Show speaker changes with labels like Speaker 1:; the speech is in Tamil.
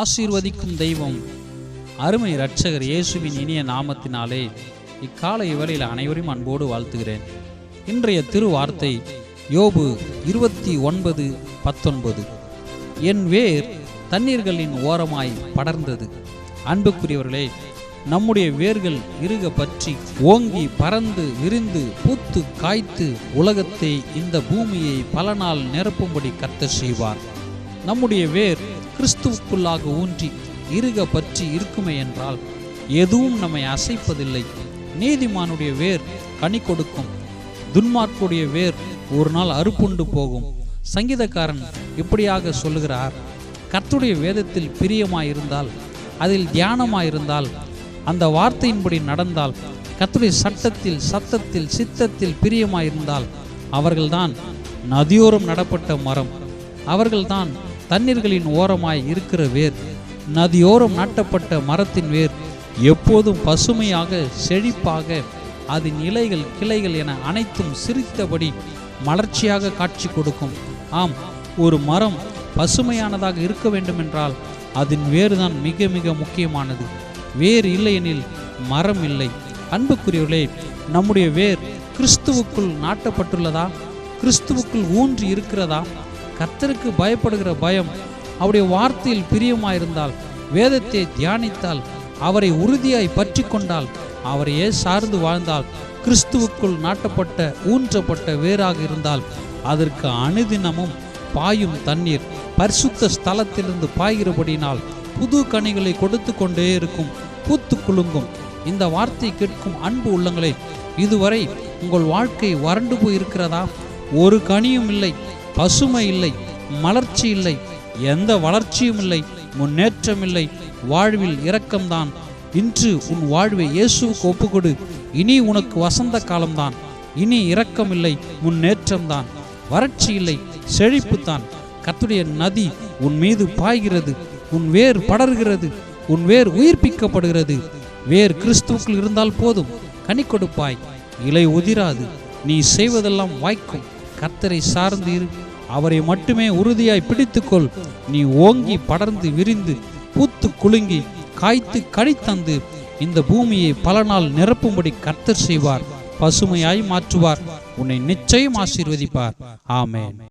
Speaker 1: ஆசீர்வதிக்கும் தெய்வம். அருமை இரட்சகர் இயேசுவின் இனிய நாமத்தினாலே இக்காலை வேளையில் அனைவரையும் அன்போடு வாழ்த்துகிறேன். இன்றைய திருவார்த்தை யோபு இருபத்தி ஒன்பது பத்தொன்பது. என் வேர் தண்ணீர்களின் ஓரமாய் படர்ந்தது. அன்புக்குரியவர்களே நம்முடைய வேர்கள் இருக பற்றி ஓங்கி பறந்து விரிந்து பூத்து காய்த்து உலகத்தை இந்த பூமியை பல நாள் நிரப்பும்படி கத்த செய்வார். நம்முடைய வேர் கிறிஸ்துவுக்குள்ளாக ஊன்றி இறுக பற்றி இருக்குமே என்றால் எதுவும் நம்மை அசைப்பதில்லை. நீதிமானுடைய வேர் கனி கொடுக்கும். துன்மார்க்குடைய வேர் ஒரு நாள் அறுப்புண்டு போகும். சங்கீதக்காரன் இப்படியாக சொல்லுகிறார். கர்த்துடைய வேதத்தில் பிரியமாயிருந்தால் அதில் தியானமாயிருந்தால் அந்த வார்த்தையின்படி நடந்தால் கத்துடைய சட்டத்தில் சத்தத்தில் சித்தத்தில் பிரியமாயிருந்தால் அவர்கள்தான் நதியோரம் நடப்பட்ட மரம். அவர்கள்தான் தண்ணீர்களின் ஓரமாய் இருக்கிற வேர் நதியோரம் நாட்டப்பட்ட மரத்தின் வேர் எப்போதும் பசுமையாக செழிப்பாக அதன் இலைகள் கிளைகள் என அனைத்தும் சிரித்தபடி மலர்ச்சியாக காட்சி கொடுக்கும். ஆம் ஒரு மரம் பசுமையானதாக இருக்க வேண்டுமென்றால் அதன் வேறுதான் மிக மிக முக்கியமானது. வேர் இல்லையெனில் மரம் இல்லை. அன்புக்குரியவர்களே நம்முடைய வேர் கிறிஸ்துவுக்குள் நாட்டப்பட்டுள்ளதா? கிறிஸ்துவுக்குள் ஊன்றி இருக்கிறதா கர்த்தருக்கு பயப்படுகிற பயம் அவருடைய வார்த்தையில் பிரியமாயிருந்தால் வேதத்தை தியானித்தால் அவரை உறுதியாய் பற்றி கொண்டால் அவரையே சார்ந்து வாழ்ந்தால் கிறிஸ்துவுக்குள் நாட்டப்பட்ட ஊன்றப்பட்ட வேராக இருந்தால் அதற்கு அனுதினமும் பாயும் தண்ணீர் பரிசுத்த ஸ்தலத்திலிருந்து பாய்கிறபடினால் புது கனிகளை கொடுத்து கொண்டே இருக்கும் பூத்து குலுங்கும். இந்த வார்த்தை கேட்கும் அன்பு உள்ளங்களே இதுவரை உங்கள் வாழ்க்கை வறண்டு போய் இருக்கிறதா ஒரு கனியும் இல்லை பசுமை இல்லை மலர்ச்சி இல்லை எந்த வளர்ச்சியும் இல்லை முன்னேற்றம் இல்லை வாழ்வில் இரக்கம்தான். இன்று உன் வாழ்வை இயேசுவுக்கு ஒப்புக்கொடு. இனி உனக்கு வசந்த காலம்தான். இனி இரக்கம் இல்லை முன்னேற்றம்தான். வறட்சி இல்லை செழிப்புத்தான். கத்துடைய நதி உன் மீது பாய்கிறது உன் வேர் படர்கிறது உன் வேர் உயிர்ப்பிக்கப்படுகிறது. வேர் கிறிஸ்துவுக்குள் இருந்தால் போதும் கனி கொடுப்பாய். இலை உதிராது நீ செய்வதெல்லாம் வாய்க்கும். கர்த்தரை சார்ந்து இரு அவரை மட்டுமே உறுதியாய் பிடித்துக்கொள். நீ ஓங்கி படர்ந்து விரிந்து பூத்து குலுங்கி காய்த்து கழித்தந்து இந்த பூமியை பல நாள் நிரப்பும்படி கர்த்தர் செய்வார். பசுமையாய் மாற்றுவார். உன்னை நிச்சயம் ஆசீர்வதிப்பார். ஆமே